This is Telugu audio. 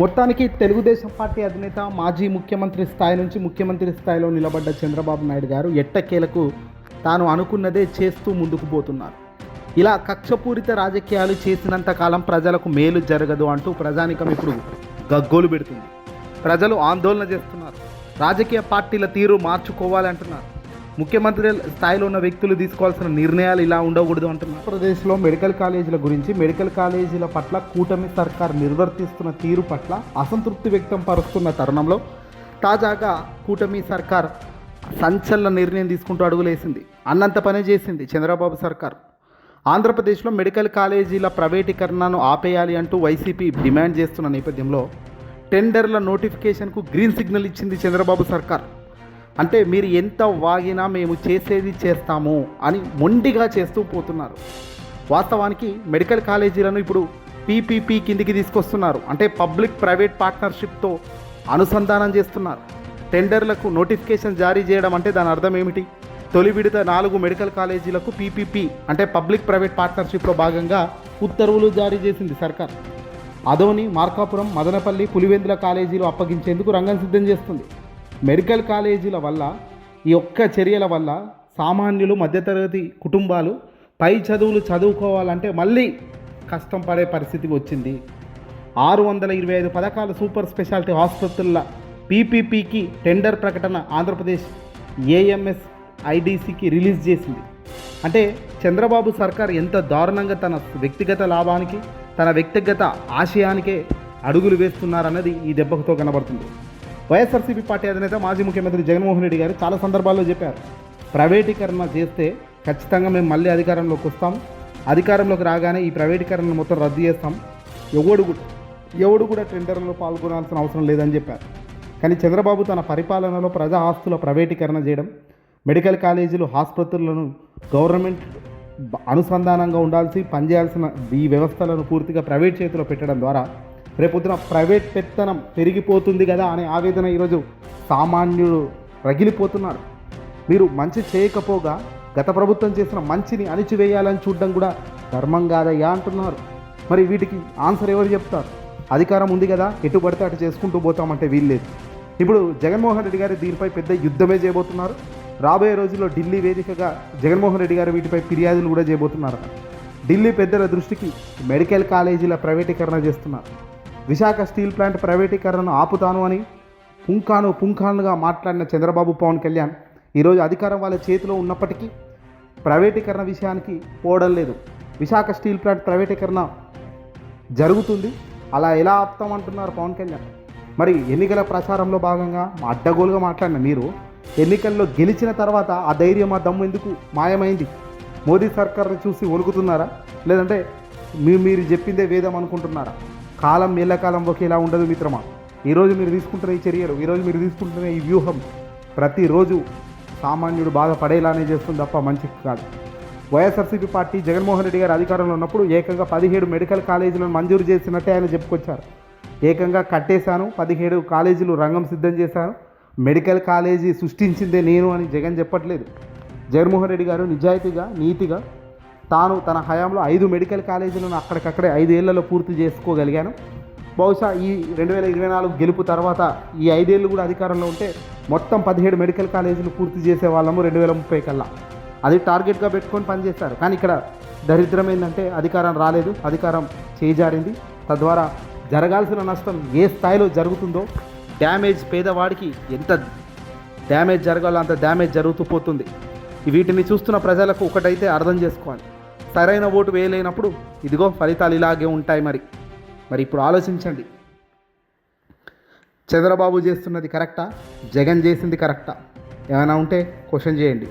మొత్తానికి తెలుగుదేశం పార్టీ అధినేత మాజీ ముఖ్యమంత్రి స్థాయి నుంచి ముఖ్యమంత్రి స్థాయిలో నిలబడ్డ చంద్రబాబు నాయుడు గారు ఎట్టకేలకు తాను అనుకున్నదే చేస్తూ ముందుకు పోతున్నారు. ఇలా కక్షపూరిత రాజకీయాలు చేసినంత కాలం ప్రజలకు మేలు జరగదు అంటూ ప్రజానికం ఇప్పుడు గగ్గోలు పెడుతుంది. ప్రజలు ఆందోళన చేస్తున్నారు. రాజకీయ పార్టీల తీరు మార్చుకోవాలంటున్నారు ముఖ్యమంత్రి స్థాయిలో ఉన్న వ్యక్తులు తీసుకోవాల్సిన నిర్ణయాలు ఇలా ఉండకూడదు అంటున్నారు. ఆంధ్రప్రదేశ్లో మెడికల్ కాలేజీల గురించి మెడికల్ కాలేజీల పట్ల కూటమి సర్కార్ నిర్వర్తిస్తున్న తీరు పట్ల అసంతృప్తి వ్యక్తం పరుస్తున్న తరుణంలో తాజాగా కూటమి సర్కార్ సంచలన నిర్ణయం తీసుకుంటూ అడుగులేసింది. అన్నంత పని చేసింది చంద్రబాబు సర్కార్. ఆంధ్రప్రదేశ్లో మెడికల్ కాలేజీల ప్రైవేటీకరణను ఆపేయాలి అంటూ వైసీపీ డిమాండ్ చేస్తున్న నేపథ్యంలో టెండర్ల నోటిఫికేషన్కు గ్రీన్ సిగ్నల్ ఇచ్చింది చంద్రబాబు సర్కార్. అంటే మీరు ఎంత వాగినా మేము చేసేది చేస్తాము అని మొండిగా చేస్తూ పోతున్నారు. వాస్తవానికి మెడికల్ కాలేజీలను ఇప్పుడు పీపీపీ కిందికి తీసుకొస్తున్నారు. అంటే పబ్లిక్ ప్రైవేట్ పార్ట్నర్షిప్తో అనుసంధానం చేస్తున్నారు. టెండర్లకు నోటిఫికేషన్ జారీ చేయడం అంటే దాని అర్థం ఏమిటి? తొలి విడత నాలుగు మెడికల్ కాలేజీలకు పీపీపీ అంటే పబ్లిక్ ప్రైవేట్ పార్ట్నర్షిప్లో భాగంగా ఉత్తర్వులు జారీ చేసింది సర్కార్. అదోని మార్కాపురం మదనపల్లి పులివెందుల కాలేజీలు అప్పగించేందుకు రంగం సిద్ధం చేస్తుంది. మెడికల్ కాలేజీల వల్ల ఈ ఒక్క చర్యల వల్ల సామాన్యులు మధ్యతరగతి కుటుంబాలు పై చదువులు చదువుకోవాలంటే మళ్ళీ కష్టం పడే పరిస్థితి వచ్చింది. ఆరు వందల ఇరవై ఐదు పథకాల సూపర్ స్పెషాలిటీ ఆసుపత్రుల పీపీపీకి టెండర్ ప్రకటన ఆంధ్రప్రదేశ్ ఏఎంఎస్ ఐడీసీకి రిలీజ్ చేసింది. అంటే చంద్రబాబు సర్కార్ ఎంత దారుణంగా తన వ్యక్తిగత లాభానికి తన వ్యక్తిగత ఆశయానికే అడుగులు వేస్తున్నారన్నది ఈ దెబ్బతో కనబడుతుంది వైఎస్ఆర్సీపీ పార్టీ అధినేత మాజీ ముఖ్యమంత్రి జగన్మోహన్ రెడ్డి గారు చాలా సందర్భాల్లో చెప్పారు. ప్రైవేటీకరణ చేస్తే ఖచ్చితంగా మేము మళ్ళీ అధికారంలోకి వస్తాం. అధికారంలోకి రాగానే ఈ ప్రైవేటీకరణ మొత్తం రద్దు చేస్తాం. ఎవడు కూడా ఎవడు కూడా టెండర్లో పాల్గొనాల్సిన అవసరం లేదని చెప్పారు. కానీ చంద్రబాబు తన పరిపాలనలో ప్రజా ఆస్తుల ప్రైవేటీకరణ చేయడం మెడికల్ కాలేజీలు ఆసుపత్రులను గవర్నమెంట్ అనుసంధానంగా ఉండాల్సి పనిచేయాల్సిన ఈ వ్యవస్థలను పూర్తిగా ప్రైవేట్ చేతిలో పెట్టడం ద్వారా రేపొద్దున ప్రైవేట్ పెత్తనం పెరిగిపోతుంది కదా అనే ఆవేదన ఈరోజు సామాన్యుడు రగిలిపోతున్నాడు. మీరు మంచి చేయకపోగా గత ప్రభుత్వం చేసిన మంచిని అణిచివేయాలని చూడడం కూడా ధర్మం కాదయ్యా అంటున్నారు. మరి వీటికి ఆన్సర్ ఎవరు చెప్తారు? అధికారం ఉంది కదా ఎటు పడితే అటు చేసుకుంటూ పోతామంటే వీల్లేదు ఇప్పుడు జగన్మోహన్ రెడ్డి గారు దీనిపై పెద్ద యుద్ధమే చేయబోతున్నారు. రాబోయే రోజుల్లో ఢిల్లీ వేదికగా జగన్మోహన్ రెడ్డి గారు వీటిపై ఫిర్యాదులు కూడా చేయబోతున్నారు. ఢిల్లీ పెద్దల దృష్టికి మెడికల్ కాలేజీల ప్రైవేటీకరణ చేస్తున్నారు. విశాఖ స్టీల్ ప్లాంట్ ప్రైవేటీకరణను ఆపుతాను అని పుంఖాను పుంఖానుగా మాట్లాడిన చంద్రబాబు పవన్ కళ్యాణ్ ఈరోజు అధికారం వాళ్ళ చేతిలో ఉన్నప్పటికీ ప్రైవేటీకరణ విషయానికి పోవడం లేదు. విశాఖ స్టీల్ ప్లాంట్ ప్రైవేటీకరణ జరుగుతుంది. అలా ఎలా ఆపుతామంటున్నారు పవన్ కళ్యాణ్? మరి ఎన్నికల ప్రచారంలో భాగంగా మా అడ్డగోలుగా మాట్లాడిన మీరు ఎన్నికల్లో గెలిచిన తర్వాత ఆ ధైర్యం ఆ దమ్ము ఎందుకు మాయమైంది? మోదీ సర్కార్ని చూసి వణుకుతున్నారా? లేదంటే మీ మీరు చెప్పిందే వేదం అనుకుంటున్నారా? కాలం ఎల్లకాలం ఒకేలా ఉండదు మిత్రమా? ఈరోజు మీరు తీసుకుంటున్న ఈ చర్యలు ఈరోజు మీరు తీసుకుంటున్న ఈ వ్యూహం ప్రతిరోజు సామాన్యుడు బాధపడేలానే చేస్తుంది తప్ప మంచిది కాదు. వైఎస్ఆర్సీపీ పార్టీ జగన్మోహన్ రెడ్డి గారు అధికారంలో ఉన్నప్పుడు ఏకంగా పదిహేడు మెడికల్ కాలేజీలను మంజూరు చేసినట్టే ఆయన చెప్పుకొచ్చారు. ఏకంగా కట్టేశాను పదిహేడు కాలేజీలు రంగం సిద్ధం చేశాను. మెడికల్ కాలేజీ సృష్టించిందే నేను అని జగన్ చెప్పట్లేదు. జగన్మోహన్ రెడ్డి గారు నిజాయితీగా నీతిగా తాను తన హయాంలో ఐదు మెడికల్ కాలేజీలను అక్కడికక్కడే ఐదేళ్ళలో పూర్తి చేసుకోగలిగాను. బహుశా ఈ రెండు వేల ఇరవై నాలుగు గెలుపు తర్వాత ఈ ఐదేళ్ళు కూడా అధికారంలో ఉంటే మొత్తం పదిహేడు మెడికల్ కాలేజీలు పూర్తి చేసే వాళ్ళము రెండు వేల ముప్పై కల్లా. అది టార్గెట్గా పెట్టుకొని పనిచేస్తారు కానీ ఇక్కడ దరిద్రం ఏంటంటే అధికారం రాలేదు. అధికారం చేజారింది. తద్వారా జరగాల్సిన నష్టం ఏ స్థాయిలో జరుగుతుందో డ్యామేజ్ పేదవాడికి ఎంత డ్యామేజ్ జరగాలో అంత డ్యామేజ్ జరుగుతూ పోతుంది. వీటిని చూస్తున్న ప్రజలకు ఒకటైతే అర్థం చేసుకోవాలి. సరైన ఓటు వేయలేనప్పుడు ఇదిగో ఫలితాలు ఇలాగే ఉంటాయి మరి. మరి ఇప్పుడు ఆలోచించండి. చంద్రబాబు చేస్తున్నది కరెక్టా? జగన్ చేసింది కరెక్టా? ఏమైనా ఉంటే క్వశ్చన్ చేయండి.